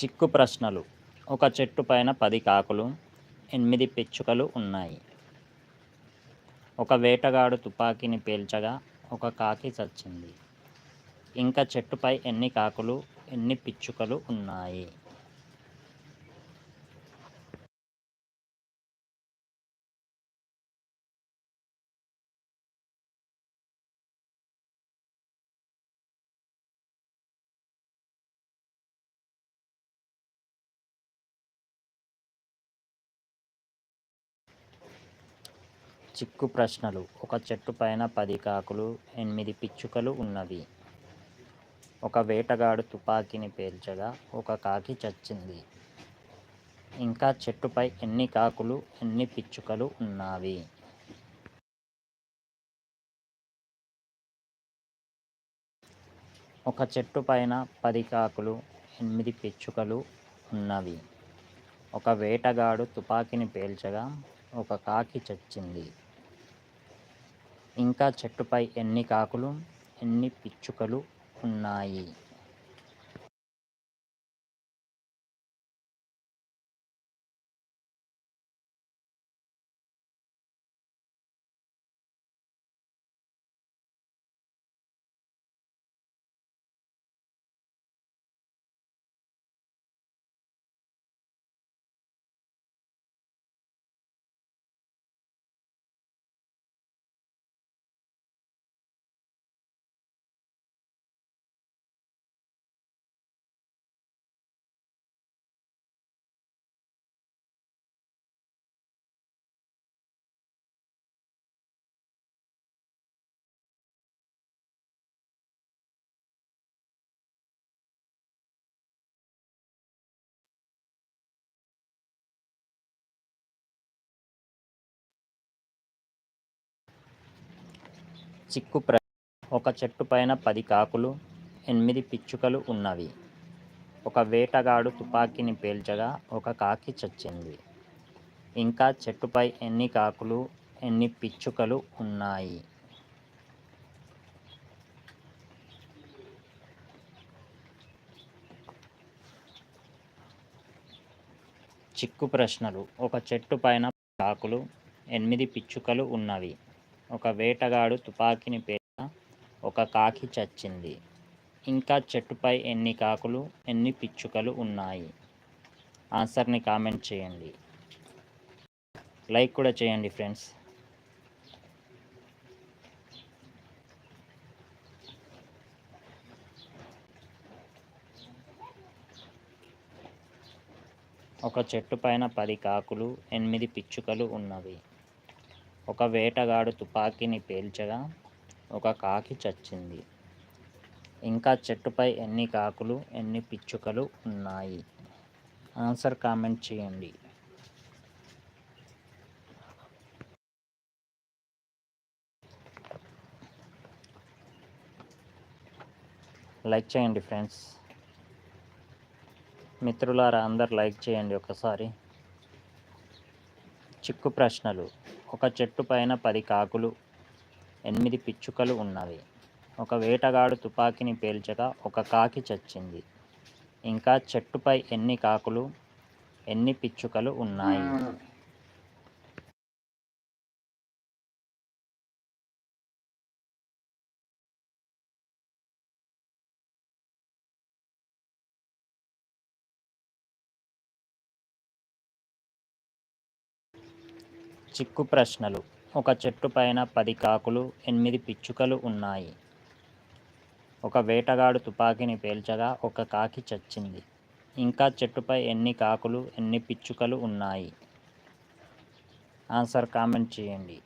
చిక్కు ప్రశ్నలు. ఒక చెట్టు పైన పది కాకులు ఎనిమిది పిచ్చుకలు ఉన్నాయి. ఒక వేటగాడు తుపాకీని పేల్చగా ఒక కాకి చచ్చింది. ఇంకా చెట్టుపై ఎన్ని కాకులు ఎన్ని పిచ్చుకలు ఉన్నాయి? చిక్కు ప్రశ్నలు. ఒక చెట్టు పైన పది కాకులు ఎనిమిది పిచ్చుకలు ఉన్నవి. ఒక వేటగాడు తుపాకీని పేల్చగా ఒక కాకి చచ్చింది. ఇంకా చెట్టుపై ఎన్ని కాకులు ఎన్ని పిచ్చుకలు ఉన్నవి? ఒక చెట్టు పైన పది కాకులు ఎనిమిది పిచ్చుకలు ఉన్నవి. ఒక వేటగాడు తుపాకీని పేల్చగా ఒక కాకి చచ్చింది. ఇంకా చెట్టుపై ఎన్ని కాకులు ఎన్ని పిచ్చుకలు ఉన్నాయి? చిక్కు ప్ర ఒక చెట్టు పైన పది కాకులు ఎనిమిది పిచ్చుకలు ఉన్నవి. ఒక వేటగాడు తుపాకీని పేల్చగా ఒక కాకి చచ్చింది. ఇంకా చెట్టుపై ఎన్ని కాకులు ఎన్ని పిచ్చుకలు ఉన్నాయి? చిక్కు ప్రశ్నలు. ఒక చెట్టు పైన కాకులు ఎనిమిది పిచ్చుకలు ఉన్నవి. ఒక వేటగాడు తుపాకీని పేల్చగా ఒక కాకి చచ్చింది. ఇంకా చెట్టుపై ఎన్ని కాకులు ఎన్ని పిచ్చుకలు ఉన్నాయి? ఆన్సర్ని కామెంట్ చేయండి. లైక్ కూడా చేయండి ఫ్రెండ్స్. ఒక చెట్టు పైన పది కాకులు ఎనిమిది పిచ్చుకలు ఉన్నవి. ఒక వేటగాడు తుపాకీని పేల్చగా ఒక కాకి చచ్చింది. ఇంకా చెట్టుపై ఎన్ని కాకులు ఎన్ని పిచ్చుకలు ఉన్నాయి? ఆన్సర్ కామెంట్ చేయండి. లైక్ చేయండి ఫ్రెండ్స్. మిత్రులారా అందరు లైక్ చేయండి ఒకసారి. చిక్కు ప్రశ్నలు. ఒక చెట్టు పైన పది కాకులు ఎనిమిది పిచ్చుకలు ఉన్నవి. ఒక వేటగాడు తుపాకీని పేల్చగా ఒక కాకి చచ్చింది. ఇంకా చెట్టుపై ఎన్ని కాకులు ఎన్ని పిచ్చుకలు ఉన్నాయి? చిక్కు ప్రశ్నలు. ఒక చెట్టు పైన పది కాకులు ఎనిమిది పిచ్చుకలు ఉన్నాయి. ఒక వేటగాడు తుపాకీని పేల్చగా ఒక కాకి చచ్చింది. ఇంకా చెట్టుపై ఎన్ని కాకులు ఎన్ని పిచ్చుకలు ఉన్నాయి? ఆన్సర్ కామెంట్ చేయండి.